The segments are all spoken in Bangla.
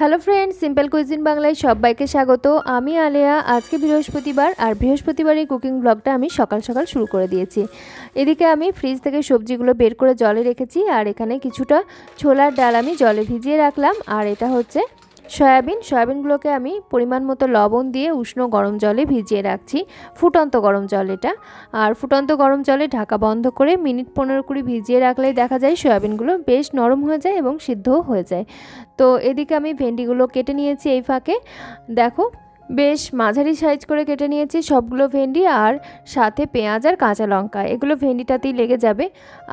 হ্যালো ফ্রেন্ড সিম্পল কুইজিন বাংলায় সবাইকে স্বাগত। আমি আলেয়া। আজকে বৃহস্পতিবার, আর বৃহস্পতিবারের কুকিং ব্লগটা আমি সকাল সকাল শুরু করে দিয়েছি। এদিকে আমি ফ্রিজ থেকে সবজিগুলো বের করে জলে রেখেছি, আর এখানে কিছুটা ছোলার ডাল আমি জলে ভিজিয়ে রাখলাম, আর এটা হচ্ছে সয়াবিন, সয়াবিনগুলোকে আমি পরিমাণ মতো লবণ দিয়ে উষ্ণ গরম জলে ভিজিয়ে রাখছি, ফুটন্ত গরম জল এটা। আর ফুটন্ত গরম জলে ঢাকা বন্ধ করে মিনিট পনেরো কুড়ি ভিজিয়ে রাখলেই দেখা যায় সয়াবিনগুলো বেশ নরম হয়ে যায় এবং সিদ্ধও হয়ে যায়। তো এদিকে আমি ভেন্ডিগুলো কেটে নিয়েছি এই ফাঁকে। দেখো বেশ মাঝারি সাইজ করে কেটে নিয়েছি সবগুলো ভেন্ডি আর সাথে পেঁয়াজ আর কাঁচা লঙ্কা। এগুলো ভেন্ডিটাতেই লেগে যাবে।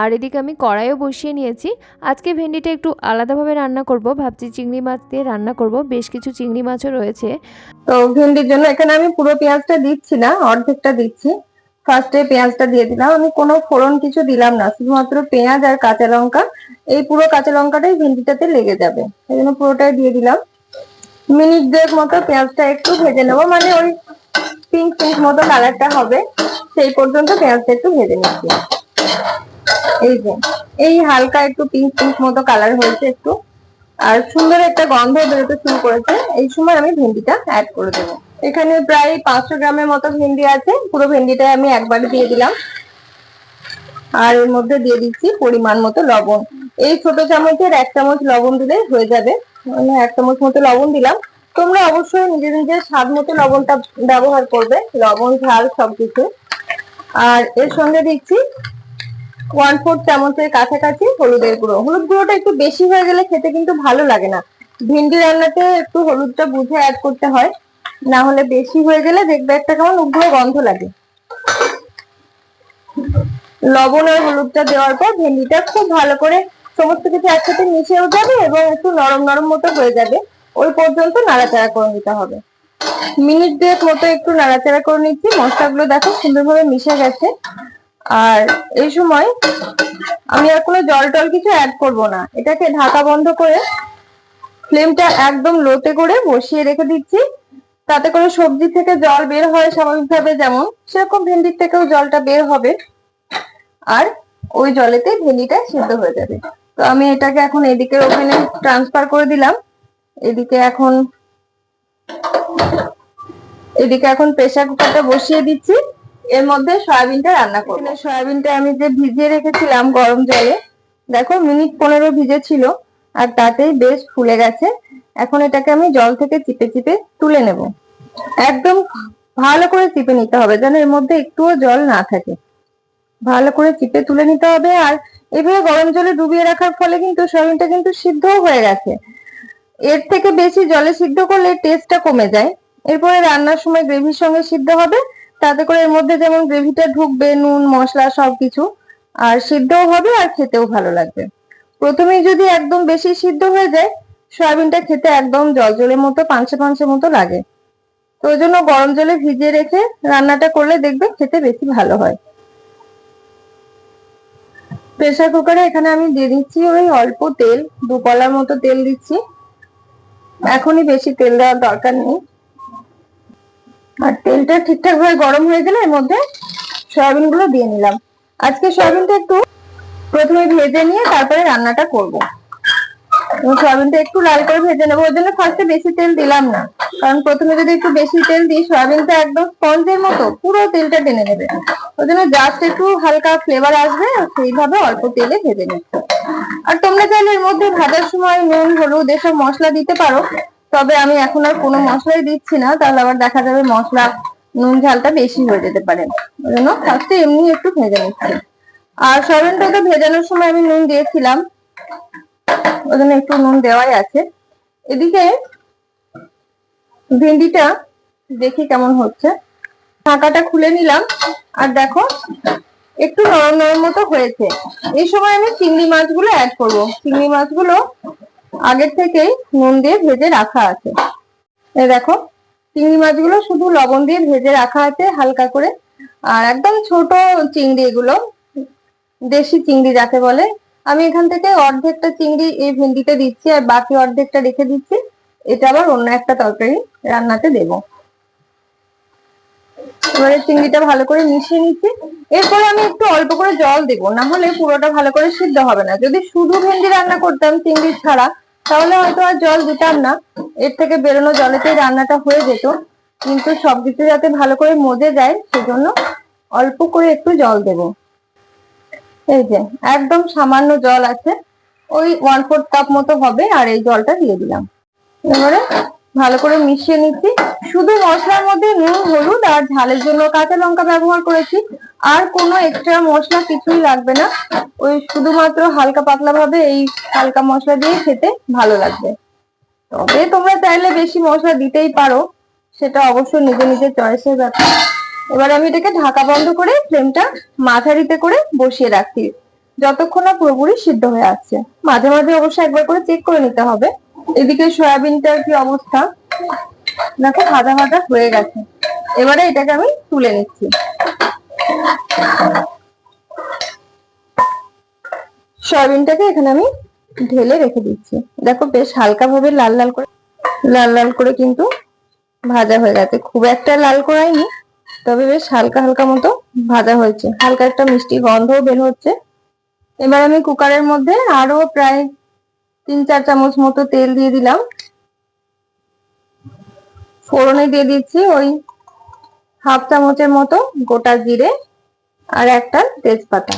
আর এদিকে আমি কড়াইও বসিয়ে নিয়েছি। আজকে ভেন্ডিটা একটু আলাদাভাবে রান্না করব। ভাবছি চিংড়ি মাছ দিয়ে রান্না করব। বেশ কিছু চিংড়ি মাছও রয়েছে। তো ভেন্ডির জন্য এখানে আমি পুরো পেঁয়াজটা দিচ্ছি না, অর্ধেকটা দিচ্ছি। ফার্স্টে পেঁয়াজটা দিয়ে দিলাম। আমি কোনো ফোড়ন কিছু দিলাম না, শুধুমাত্র পেঁয়াজ আর কাঁচা লঙ্কা। এই পুরো কাঁচা লঙ্কাটাই ভেন্ডিটাতে লেগে যাবে। এই জন্য পুরোটাই দিয়ে দিলাম। মিনিট দেড় মতো পেঁয়াজটা একটু ভেজে নেব। মানে ওই পিঙ্ক পিঙ্ক মতো কালারটা হবে। সেই পর্যন্ত পেঁয়াজটা একটু ভেজে নিচ্ছি। এই যে, এই হালকা একটু পিঙ্ক পিঙ্ক মতো কালার হয়েছে একটু। আর সুন্দর একটা গন্ধ বেরোতে শুরু করেছে। এই সময় আমি ভেন্ডিটা অ্যাড করে দেবো। এখানে প্রায় পাঁচশো গ্রামের মতো ভেন্ডি আছে। পুরো ভেন্ডিটা আমি একবারে দিয়ে দিলাম। আর এর মধ্যে দিয়ে দিচ্ছি পরিমাণ মতো লবণ। এই ছোট চামচের এক চামচ লবণ দিলে হয়ে যাবে। মানে এক চামচ মতো লবণ দিলাম। তোমরা অবশ্যই নিজের নিজের স্বাদ মতো লবণটা ব্যবহার করবে, লবণ, ঝাল সবকিছু। আর এর সঙ্গে দিচ্ছি ওয়ান ফোর চামচের কাছাকাছি হলুদের গুঁড়ো। হলুদ গুঁড়োটা একটু বেশি হয়ে গেলে খেতে কিন্তু ভালো লাগে না। ভিন্ডি রান্নাতে একটু হলুদটা বুঝে অ্যাড করতে হয়। না হলে বেশি হয়ে গেলে দেখবে একটা কেমন উগ্র গন্ধ লাগে। লবণ আর হলুদটা দেওয়ার পর ভেন্ডিটা খুব ভালো করে সমস্ত কিছু একসাথে মিশেও যাবে এবং একটু নরম নরম মতো হয়ে যাবে। ওই পর্যন্ত নাড়াচাড়া করে নিতে হবে। মিনিট দুয়েক মতো একটু নাড়াচাড়া করে নিচ্ছি। মশলাগুলো দেখো সুন্দরভাবে মিশে গেছে। আর এই সময় আমি আর কোনো জল টল কিছু অ্যাড করব না। এটাকে ঢাকা বন্ধ করে ফ্লেমটা একদম লোতে করে বসিয়ে রেখে দিচ্ছি। তাতে করে সবজি থেকে জল বের হয় স্বাভাবিকভাবে যেমন। সেরকম ভেন্ডির থেকেও জলটা বের হবে। আর ওই জলেতে ভেন্ডিটা সিদ্ধ হয়ে যাবে। তো আমি এটাকে এখন এদিকে ওখানে ট্রান্সফার করে দিলাম। এদিকে এখন এদিকে এখন প্রেসার কুকারটা বসিয়ে দিচ্ছি। এর মধ্যে সয়াবিনটা রান্না করব। সয়াবিনটা আমি যে ভিজিয়ে রেখেছিলাম গরম জলে, দেখো মিনিট পনেরো ভিজে ছিল আর তাতেই বেশ ফুলে গেছে। এখন এটাকে আমি জল থেকে চিপে চিপে তুলে নেব। একদম ভালো করে চিপে নিতে হবে, যেন এর মধ্যে একটুও জল না থাকে। ভালো করে চিপে তুলে নিতে হবে, আর এভাবে গরম জলে ডুবিয়ে রাখার ফলে কিন্তু সয়াবিনটা কিন্তু সিদ্ধও হয়ে গেছে। এর থেকে বেশি জলে সিদ্ধ করলে টেস্টটা কমে যায়। এরপরে রান্নার সময় গ্রেভির সঙ্গে সিদ্ধ হবে। তাতে করে এর মধ্যে যেমন গ্রেভিটা ঢুকবে, নুন, মশলা সবকিছু, আর সিদ্ধও হবে আর খেতেও ভালো লাগবে। প্রথমেই যদি একদম বেশি সিদ্ধ হয়ে যায়, সয়াবিনটা খেতে একদম জলজলের মতো পাঁচশে পাঁচশে মতো লাগে। তো ওই জন্য গরম জলে ভিজিয়ে রেখে রান্নাটা করলে দেখবে খেতে বেশি ভালো হয়। প্রেসার কুকারে এখানে আমি দিয়ে দিচ্ছি ওই অল্প তেল, দু কলার মতো তেল দিচ্ছি। এখনই বেশি তেল দেওয়ার দরকার নেই। আর তেলটা ঠিকঠাক ভাবে গরম হয়ে গেলে এর মধ্যে সয়াবিনগুলো দিয়ে নিলাম। আজকে সয়াবিনটা একটু প্রথমে ভেজে নিয়ে তারপরে রান্নাটা করব। সয়াবিনটা একটু লাল করে ভেজে নেব। ওই জন্য ফার্স্টে বেশি তেল দিলাম না। কারণ প্রথমে যদি একটু বেশি তেল দিই, সয়াবিনটা একদম স্পঞ্জের মতো, পুরো তেলটা টেনে নেবে। ওই জন্য জাস্ট একটু হালকা ফ্লেভার আসবে সেইভাবে অল্প তেলে ভেজে নিচ্ছি আর তোমরা চাইলে এর মধ্যে ভাজার সময় নুন, হলুদ এসব মশলা দিতে পারো। তবে আমি এখন আর কোনো মশলাই দিচ্ছি না, তাহলে আবার দেখা যাবে মশলা, নুন ঝালটা বেশি হয়ে যেতে পারে। ওই জন্য ফার্স্টে এমনি একটু ভেজে নিচ্ছি। আর সয়াবিনটা তো ভেজানোর সময় আমি নুন দিয়েছিলাম। ওই একটু নুন দেওয়াই আছে। এদিকে ভেন্ডিটা দেখি কেমন হচ্ছে। ঢাকাটা খুলে নিলাম। আর দেখো, একটু নরম নরম মতো হয়েছে। এই সময় আমি চিংড়ি মাছগুলো অ্যাড করব। চিংড়ি মাছগুলো আগের থেকেই নুন দিয়ে ভেজে রাখা আছে। দেখো, চিংড়ি মাছগুলো শুধু লবণ দিয়ে ভেজে রাখা আছে হালকা করে। আর একদম ছোট চিংড়ি এগুলো, দেশি চিংড়ি যাকে বলে আমি এখান থেকে অর্ধেকটা চিংড়ি এই ভেন্ডিতে দিচ্ছি আর বাকি অর্ধেকটা রেখে দিচ্ছি। এটা আবার অন্য একটা তরকারি রান্নাতে দেব। এবারে চিংড়িটা ভালো করে মিশিয়ে নিচ্ছি। এরপরে আমি একটু অল্প করে জল দেবো, না হলে পুরোটা ভালো করে সিদ্ধ হবে না। যদি শুধু ভেন্ডি রান্না করতাম চিংড়ি ছাড়া, তাহলে হয়তো আর জল দিতাম না। এর থেকে বেরোনো জলেতেই রান্নাটা হয়ে যেত। কিন্তু সবকিছু যাতে ভালো করে মজে যায়, সেজন্য অল্প করে একটু জল দেব। এই যে, একদম সামান্য জল আছে। ওই ওয়ান ফোর্থ কাপ মতো হবে, আর এই জলটা দিয়ে দিলাম। এবারে ভালো করে মিশিয়ে নিচ্ছি। শুধু মশলার মধ্যে নুন, হলুদ আর ঝালের জন্য কাঁচা লঙ্কা ব্যবহার করেছি। আর কোনো এক্সট্রা মশলা কিছুই লাগবে না। ওই শুধুমাত্র হালকা পাতলা ভাবে এই হালকা মশলা দিয়ে খেতে ভালো লাগবে। তবে তোমরা চাইলে বেশি মশলা দিতেই পারো। সেটা অবশ্য নিজে নিজের চয়েসের ব্যাপার। এবার আমি এটাকে ঢাকা বন্ধ করে ফ্লেমটা মাঝারিতে করে বসিয়ে রাখছি। যতক্ষণ না পুরোপুরি সিদ্ধ হয়ে আসছে। মাঝে মাঝে অবশ্যই একবার করে চেক করে নিতে হবে। এদিকে সয়াবিনটার কি অবস্থা? দেখো ভাজা ভাজা হয়ে গেছে। এবারে এটাকে আমি তুলে নিচ্ছি। সয়াবিনটাকে এখানে আমি ঢেলে রেখে দিচ্ছি। দেখো বেশ হালকা ভাবে লাল লাল করে, লাল লাল করে কিন্তু ভাজা হয়ে গেছে। খুব একটা লাল করাইনি তবে বেশ হালকা হালকা মতো ভাজা হয়েছে। হালকা একটা মিষ্টি গন্ধও বের হচ্ছে। এবার আমি কুকারের মধ্যে আরও প্রায় তিন, চার চামচ মতো তেল দিয়ে দিলাম। ফোড়নে দিয়ে দিচ্ছি ওই হাফ চামচের মতো গোটা জিরে আর একটা তেজপাতা।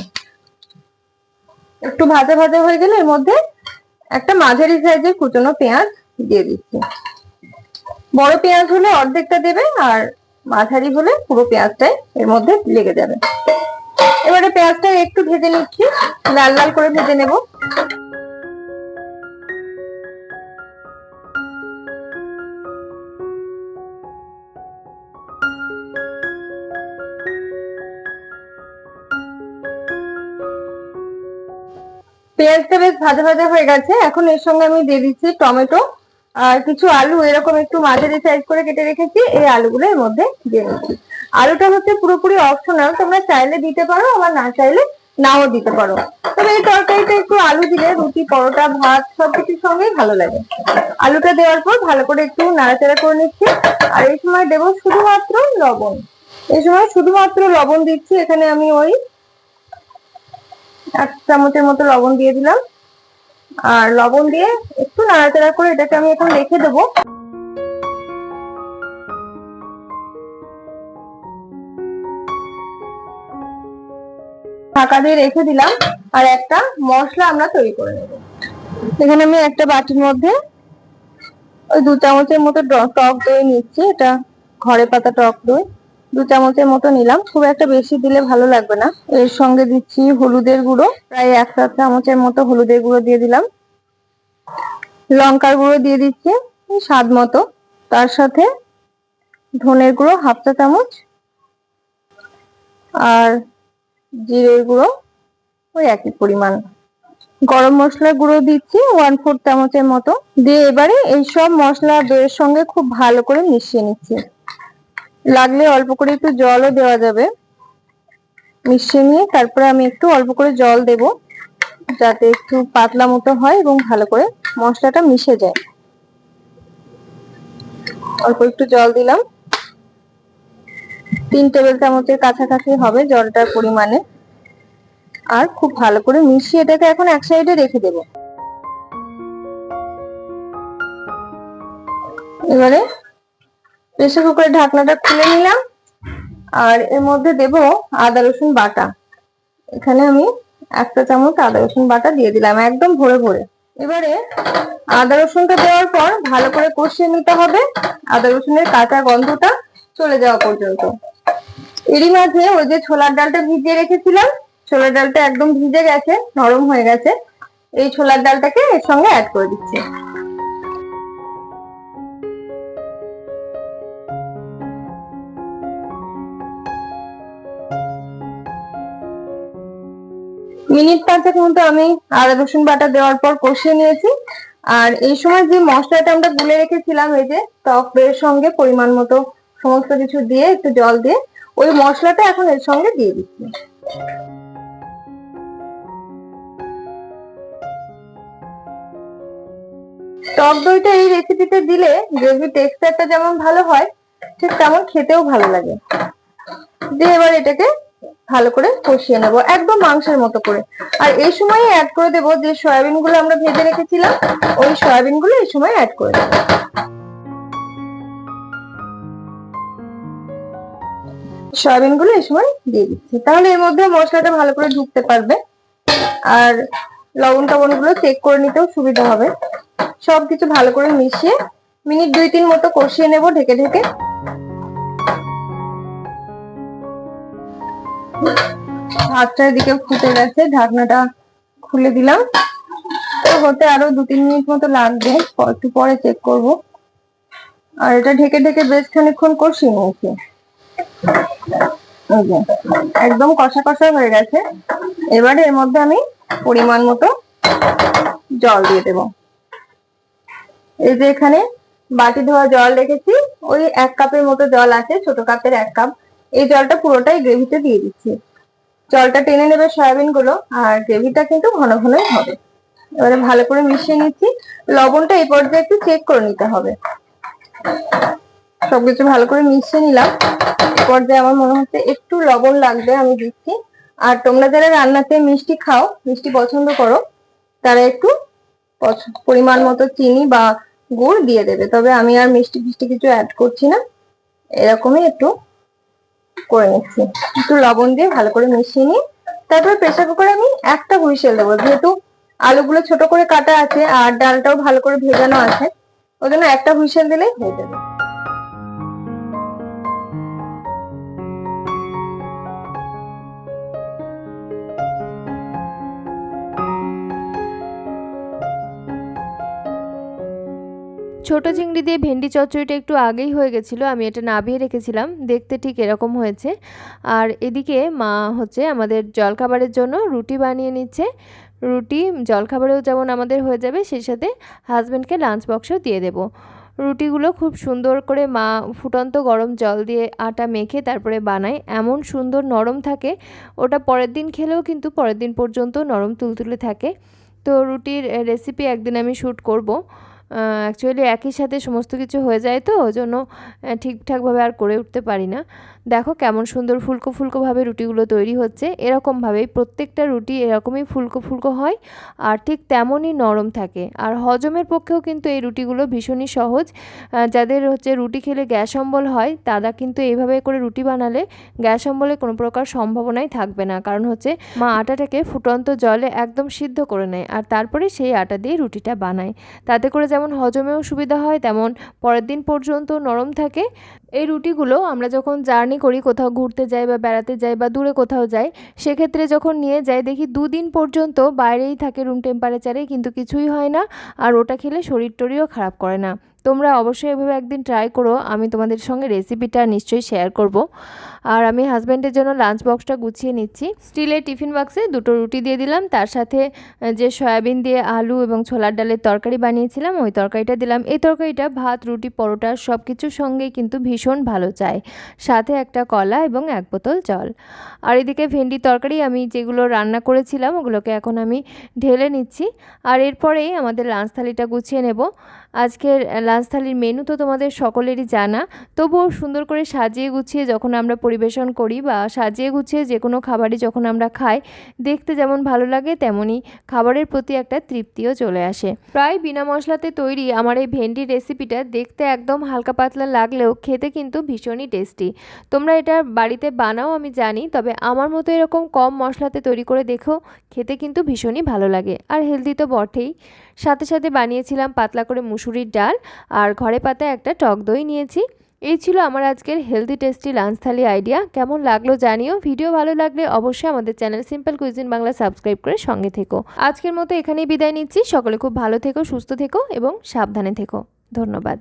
একটু ভাজা ভাজা হয়ে গেলে এর মধ্যে একটা মাঝারি সাইজের কুচনো পেঁয়াজ দিয়ে দিচ্ছি। বড় পেঁয়াজ হলে অর্ধেকটা দেবে আর মাঝারি হলে পুরো পেঁয়াজটাই এর মধ্যে লেগে যাবে। এবারে পেঁয়াজটা একটু ভেজে নিচ্ছি। লাল লাল করে ভেজে নেব। পেঁয়াজটা বেশ ভাজা ভাজা হয়ে গেছে। এখন এর সঙ্গে আমি দিয়ে দিচ্ছি টমেটো। আর কিছু আলু এরকম একটু মাঝারি সাইজ করে কেটে রেখেছি, এই আলুগুলো এর মধ্যে দিয়ে দিচ্ছি। আলুটা হচ্ছে পুরোপুরি অপশনাল তোমরা চাইলে দিতে পারো, আবার না চাইলে নাও দিতে পারো। তবে এই তরকারিটা একটু আলু দিলে, রুটি, পরোটা, ভাত, সবকিছুর সঙ্গেই ভালো লাগে। আলুটা দেওয়ার পর ভালো করে একটু নাড়াচাড়া করে নিচ্ছি। আর এই সময় দেবো শুধুমাত্র লবণ। এই সময় শুধুমাত্র লবণ দিচ্ছি, এখানে আমি ওই এক চামচের মতো লবণ দিয়ে দিলাম। আর লবণ দিয়ে একটু নাড়াচাড়া করে এটাকে আমি এখন রেখে দেবো। ঢাকা দিয়ে রেখে দিলাম আর একটা মশলা আমরা তৈরি করে নেব। এখানে আমি একটা বাটির মধ্যে ওই দু চামচের মতো টক দই নিচ্ছি, এটা ঘরে পাতা টক দই। দু চামচের মতো নিলাম। খুব একটা বেশি দিলে ভালো লাগবে না। এর সঙ্গে দিচ্ছি হলুদের গুঁড়ো। প্রায় এক চা চামচের মতো হলুদের গুঁড়ো দিয়ে দিলাম। লঙ্কার গুঁড়ো দিয়ে দিচ্ছি স্বাদ মতো। তার সাথে ধনের গুঁড়ো হাফ চা চামচ আর জিরের গুঁড়ো ওই একই পরিমাণ। গরম মশলার গুঁড়ো দিচ্ছি ওয়ান ফোর চামচের মতো। দিয়ে এবারে এই সব মশলা দইয়ের সঙ্গে খুব ভালো করে মিশিয়ে নিচ্ছি। লাগলে অল্প করে একটু জলও দেওয়া যাবে। মিশিয়ে নিয়ে তারপরে আমি একটু অল্প করে জল দেব, যাতে একটু পাতলা মতো হয় এবং ভালো করে মশলাটা মিশে যায়। অল্প একটু জল দিলাম। তিন টেবিল চামচের কাছাকাছি হবে জলটার পরিমাণে। আর খুব ভালো করে মিশিয়ে এটাকে এখন এক সাইডে রেখে দেব। এবারে প্রেসার কুকারের ঢাকনাটা খুলে নিলাম। আর এর মধ্যে দেব আদা, রসুন বাটা। এখানে আমি একটা চামচ আদা, রসুন বাটা দিয়ে দিলাম একদম ভরে ভরে। এবারে আদা, রসুনটা দেওয়ার পর ভালো করে কষিয়ে নিতে হবে। আদা, রসুনের কাঁচা গন্ধটা চলে যাওয়া পর্যন্ত। এরই মাঝে ওই যে ছোলার ডালটা ভিজিয়ে রেখেছিলাম, ছোলার ডালটা একদম ভিজে গেছে, নরম হয়ে গেছে। এই ছোলার ডালটাকে এর সঙ্গে অ্যাড করে দিচ্ছি। মিনিট পাঁচেক মতো আমি আদা, রসুন বাটা দেওয়ার পর কষিয়ে নিয়েছি। আর এই সময় যে মশলাটা আমরা গুলে রেখেছিলাম, এই যে টক দইয়ের সঙ্গে পরিমাণ মতো সমস্ত কিছু দিয়ে একটু জল দিয়ে, ওই মশলাটা এখন এর সঙ্গে দিয়ে দিচ্ছি। টক দইটা এই রেসিপিতে দিলে গ্রেভি টেক্সচারটা যেমন ভালো হয়, ঠিক তেমন খেতেও ভালো লাগে। দিয়ে এবার এটাকে ভালো করে কষিয়ে নেব, একদম মাংসের মতো করে। আর এই সময় অ্যাড করে দেবো যে সয়াবিনগুলো আমরা ভেজে রেখেছিলাম, ওই সয়াবিনগুলো এই সময় অ্যাড করে দেবো। সয়াবিনগুলো এই সময় দিয়ে দিচ্ছি। তাহলে এর মধ্যে মশলাটা ভালো করে ঢুকতে পারবে। আর লবণ টবণগুলো চেক করে নিতেও সুবিধা হবে। সবকিছু ভালো করে মিশিয়ে মিনিট দুই তিন মতো কষিয়ে নেব ঢেকে ঢেকে। ভাতটা এদিকে ফুটে গেছে, ঢাকনাটা খুলে দিলাম। তো হতে আরও দু তিন মিনিট মতো লাগবে, একটু পরে চেক করব। আর এটা ঢেকে ঢেকে বেশ খানিকক্ষণ কষিয়ে নিয়েছি। একদম কষা কষা হয়ে গেছে। এবারে এর মধ্যে আমি পরিমাণ মতো জল দিয়ে দেব। এই যে এখানে বাটি ধোয়া জল রেখেছি, ওই এক কাপের মতো জল আছে, ছোট কাপের এক কাপ। এই জলটা পুরোটাই গ্রেভিতে দিয়ে দিচ্ছি। জলটা টেনে নেবে সয়াবিনগুলো আর গ্রেভিটা কিন্তু ঘন ঘনই হবে। এবারে ভালো করে মিশিয়ে নিচ্ছি। লবণটা এই পর্যায়ে একটু চেক করে নিতে হবে। সবকিছু ভালো করে মিশিয়ে নিলাম। পর্যায়ে আমার মনে হচ্ছে একটু লবণ লাগবে আমি দিচ্ছি। আর তোমরা যারা রান্নাতে মিষ্টি খাও, মিষ্টি পছন্দ করো, তারা একটু পরিমাণ মতো চিনি বা গুড় দিয়ে দেবে। তবে আমি আর মিষ্টি ফিষ্টি কিছু অ্যাড করছি না। এরকমই একটু করে নিচ্ছি। একটু লবণ দিয়ে ভালো করে মিশিয়ে নিই। তারপর প্রেসার কুকারে আমি একটা হুইসেল দেবো। যেহেতু আলুগুলো ছোট করে কাটা আছে আর ডালটাও ভালো করে ভেজানো আছে, ওই জন্য একটা হুইসেল দিলেই হয়ে যাবে। ছোট চিংড়ি দিয়ে ভেন্ডি চচ্চড়িটা একটু আগেই হয়ে গেছিল, আমি এটা নাবিয়ে রেখেছিলাম, দেখতে ঠিক এরকম হয়েছে। আর এদিকে মা হচ্ছে আমাদের জলখাবারের জন্য রুটি বানিয়ে নিচ্ছে। রুটি জলখাবারেও যেমন আমাদের হয়ে যাবে, সেই সাথে হাজব্যান্ডকে লাঞ্চ বক্সেও দিয়ে দেবো। রুটিগুলো খুব সুন্দর করে মা ফুটন্ত গরম জল দিয়ে আটা মেখে তারপরে বানায়। এমন সুন্দর নরম থাকে, ওটা পরের দিন খেলেও কিন্তু পরের দিন পর্যন্ত নরম তুলতুলে থাকে। তো রুটির রেসিপি একদিন আমি শ্যুট করব। অ্যাকচুয়ালি একই সাথে সমস্ত কিছু হয়ে যায় তো, ওই জন্য ঠিকঠাকভাবে আর করে উঠতে পারি না। দেখো কেমন সুন্দর ফুলকো ফুলকোভাবে রুটিগুলো তৈরি হচ্ছে। এরকমভাবেই প্রত্যেকটা রুটি এরকমই ফুলকো ফুলকো হয় আর ঠিক তেমনই নরম থাকে। আর হজমের পক্ষেও কিন্তু এই রুটিগুলো ভীষণই সহজ। যাদের হচ্ছে রুটি খেলে গ্যাস অম্বল হয়, তারা কিন্তু এইভাবে করে রুটি বানালে গ্যাস অম্বলের কোনো প্রকার সম্ভাবনাই থাকবে না। কারণ হচ্ছে মা আটাটাকে ফুটন্ত জলে একদম সিদ্ধ করে নেয় আর তারপরে সেই আটা দিয়ে রুটিটা বানায়। তাতে করে যেমন হজমেও সুবিধা হয়, তেমন পরের দিন পর্যন্ত নরম থাকে। এই রুটিগুলো আমরা যখন জার্নি করি, কোথাও ঘুরতে যাই বা বেড়াতে যাই বা দূরে কোথাও যাই, সেক্ষেত্রে যখন নিয়ে যাই, দেখি দুদিন পর্যন্ত বাইরেই থাকে রুম টেম্পারেচারে কিন্তু কিছুই হয় না। আর ওটা খেলে শরীর টরিও খারাপ করে না। তোমরা অবশ্যই এভাবে একদিন ট্রাই করো। আমি তোমাদের সঙ্গে রেসিপিটা নিশ্চয়ই শেয়ার করব। আর আমি হাজব্যান্ডের জন্য লাঞ্চ বক্সটা গুছিয়ে নিচ্ছি। স্টিলের টিফিন বক্সে দুটো রুটি দিয়ে দিলাম। তার সাথে যে সয়াবিন দিয়ে আলু এবং ছোলার ডালের তরকারি বানিয়েছিলাম, ওই তরকারিটা দিলাম। এই তরকারিটা ভাত, রুটি, পরোটা সব কিছুর সঙ্গেই কিন্তু ভীষণ ভালো চায় সাথে একটা কলা এবং এক বোতল জল। আর এদিকে ভেন্ডি তরকারি আমি যেগুলো রান্না করেছিলাম, ওগুলোকে এখন আমি ঢেলে নিচ্ছি। আর এরপরেই আমাদের লাঞ্চ থালিটা গুছিয়ে নেব। আজকের লাঞ্চ থালির মেনু তো তোমাদের সকলেরই জানা। তবুও সুন্দর করে সাজিয়ে গুছিয়ে যখন আমরা পরিবেশন করি বা সাজিয়ে গুছিয়ে যে কোনো খাবারই যখন আমরা খাই, দেখতে যেমন ভালো লাগে তেমনই খাবারের প্রতি একটা তৃপ্তিও চলে আসে। প্রায় বিনা মশলাতে তৈরি আমার এই ভেন্ডির রেসিপিটা দেখতে একদম হালকা পাতলা লাগলেও খেতে কিন্তু ভীষণই টেস্টি তোমরা এটা বাড়িতে বানাও আমি জানি, তবে আমার মতো এরকম কম মশলাতে তৈরি করে দেখো, খেতে কিন্তু ভীষণই ভালো লাগে। আর হেলদি তো বটেই। সাথে সাথে বানিয়েছিলাম পাতলা করে মুসুরির ডাল আর ঘরে পাতা একটা টক দই নিয়েছি। এই ছিল আমার আজকের healthy tasty lunch thali idea কেমন লাগল জানিও। ভিডিও ভালো লাগলে অবশ্যই আমাদের channel simple cuisine Bangla subscribe করে সঙ্গে থেকো। আজকের মতো এখানেই বিদায় নিচ্ছি। সকলে খুব ভালো থেকো, সুস্থ থেকো এবং সাবধানে থেকো। ধন্যবাদ।